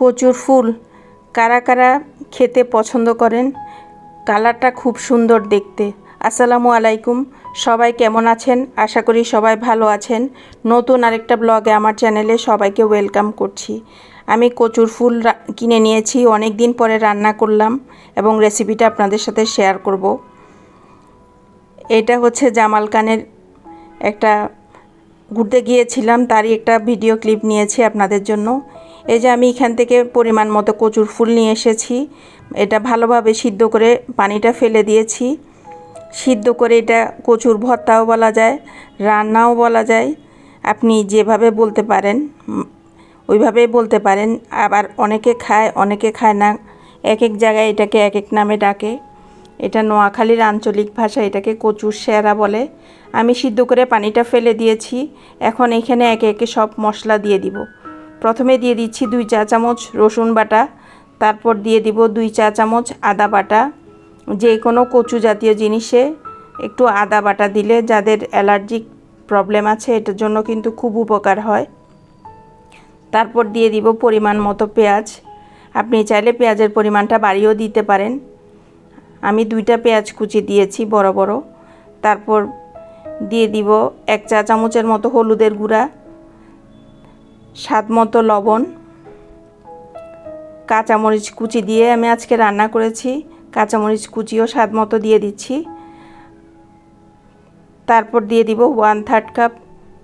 কচুর ফুল। কারা কারা খেতে পছন্দ করেন? কালারটা খুব সুন্দর দেখতে। আসসালামু আলাইকুম। সবাই কেমন আছেন? আশা করি সবাই ভালো আছেন। নতুন আরেকটা ব্লগে আমার চ্যানেলে সবাইকে ওয়েলকাম করছি। আমি কচুর ফুল কিনে নিয়েছি অনেক দিন পরে রান্না করলাম এবং রেসিপিটা আপনাদের সাথে শেয়ার করব। এটা হচ্ছে জামাল খানের একটা ঘুরতে গিয়েছিলাম, তারই একটা ভিডিও ক্লিপ নিয়েছি আপনাদের জন্য। এই যে আমি এখান থেকে পরিমাণ মতো কচুর ফুল নিয়ে এসেছি। এটা ভালোভাবে সিদ্ধ করে পানিটা ফেলে দিয়েছি। সিদ্ধ করে এটা কচুর ভর্তাও বলা যায়, রান্নাও বলা যায়। আপনি যেভাবে বলতে পারেন, ওইভাবেই বলতে পারেন। আবার অনেকে খায় অনেকে খায় না। এক এক জায়গায় এটাকে এক এক নামে ডাকে। এটা নোয়াখালীর আঞ্চলিক ভাষা, এটাকে কচুর শেরা বলে। আমি সিদ্ধ করে পানিটা ফেলে দিয়েছি। এখন এখানে একে একে সব মশলা দিয়ে দিব। প্রথমে দিয়ে দিচ্ছি দুই চা চামচ রসুন বাটা, তারপর দিয়ে দিব দুই চা চামচ আদা বাটা, যে কোনো কচু জাতীয় জিনিসে একটু আদা বাটা দিলে যাদের অ্যালার্জিক প্রবলেম আছে এটার জন্য কিন্তু খুব উপকার হয়। তারপর দিয়ে দিব পরিমাণ মতো পেঁয়াজ। আপনি চাইলে পেঁয়াজের পরিমাণটা বাড়িয়েও দিতে পারেন। আমি দুইটা পেঁয়াজ কুচি দিয়েছি বড় বড়। তারপর দিয়ে দিব এক চা চামচের মতো হলুদের গুঁড়া। স্বাদ মতো লবণ, কাঁচামরিচ কুচি দিয়ে আমি আজকে রান্না করেছি। কাঁচামরিচ কুচিও স্বাদ মতো দিয়ে দিচ্ছি। তারপর দিয়ে দিব ওয়ান থার্ড কাপ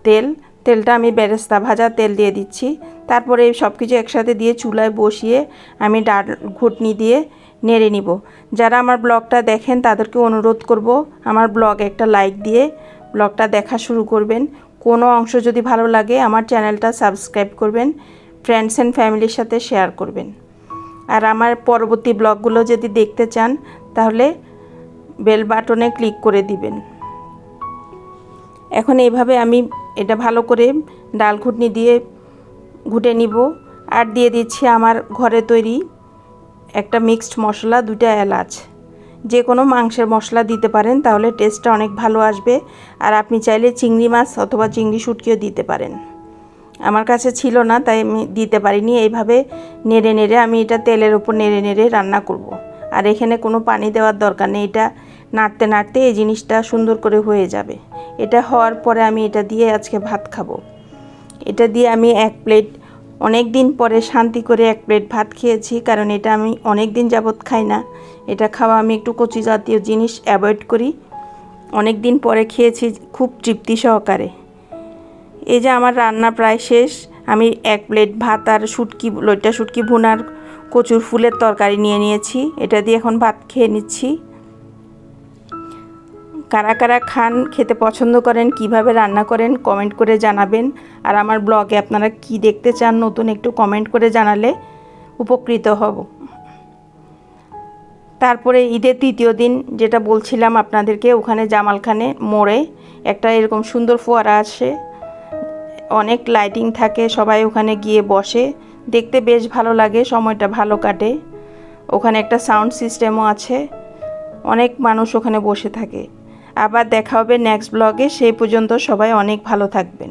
তেল। তেলটা আমি বেরেস্তা ভাজা তেল দিয়ে দিচ্ছি। তারপরে এই সব কিছু একসাথে দিয়ে চুলায় বসিয়ে আমি ডাল ঘুটনি দিয়ে নেড়ে নিব। যারা আমার ব্লগটা দেখেন তাদেরকে অনুরোধ করব আমার ব্লগ একটা লাইক দিয়ে ব্লগটা দেখা শুরু করবেন। কোনো অংশ যদি ভালো লাগে আমার চ্যানেলটা সাবস্ক্রাইব করবেন ফ্রেন্ডস অ্যান্ড ফ্যামিলির সাথে শেয়ার করবেন। আর আমার পরবর্তী ব্লগগুলো যদি দেখতে চান, তাহলে বেল বাটনে ক্লিক করে দিবেন। এখন এইভাবে আমি এটা ভালো করে ডাল ঘুটনি দিয়ে ঘুটে নিব। আর দিয়ে দিচ্ছি আমার ঘরে তৈরি একটা মিক্সড মশলা দুটা এলাচ। যে কোনো মাংসের মশলা দিতে পারেন, তাহলে টেস্টটা অনেক ভালো আসবে। আর আপনি চাইলে চিংড়ি মাছ অথবা চিংড়ি শুটকিও দিতে পারেন। আমার কাছে ছিল না, তাই আমি দিতে পারিনি। এইভাবে নেড়ে নেড়ে আমি এটা তেলের ওপর নেড়ে নেড়ে রান্না করব। আর এখানে কোনো পানি দেওয়ার দরকার নেই, এটা নাড়তে নাড়তে এই জিনিসটা সুন্দর করে হয়ে যাবে। এটা হওয়ার পরে আমি এটা দিয়ে আজকে ভাত খাব। এটা দিয়ে আমি এক প্লেট অনেক দিন পরে শান্তি করে এক প্লেট ভাত খেয়েছি, কারণ এটা আমি অনেক দিন যাবৎ খাই না। এটা খাওয়া আমি একটু কচি জাতীয় জিনিস অ্যাভয়েড করি। অনেক দিন পরে খেয়েছি খুব তৃপ্তি সহকারে। এই যে আমার রান্না প্রায় শেষ, আমি এক প্লেট ভাত আর শুটকি, লইটা শুটকি ভুনার কচুর ফুলের তরকারি নিয়ে নিয়েছি। এটা দিয়ে এখন ভাত খেয়ে নিচ্ছি। কারা কারা খান, খেতে পছন্দ করেন, কীভাবে রান্না করেন কমেন্ট করে জানাবেন। আর আমার ব্লগে আপনারা কি দেখতে চান, নতুন একটু কমেন্ট করে জানালে উপকৃত হব। তারপরে ঈদের তৃতীয় দিন, যেটা বলছিলাম আপনাদেরকে, ওখানে জামালখানে মোড়ে একটা এরকম সুন্দর ফোয়ারা আছে। অনেক লাইটিং থাকে, সবাই ওখানে গিয়ে বসে। দেখতে বেশ ভালো লাগে, সময়টা ভালো কাটে। ওখানে একটা সাউন্ড সিস্টেমও আছে। অনেক মানুষ ওখানে বসে থাকে। আবার দেখা হবে নেক্সট ব্লগে সেই পর্যন্ত সবাই অনেক ভালো থাকবেন।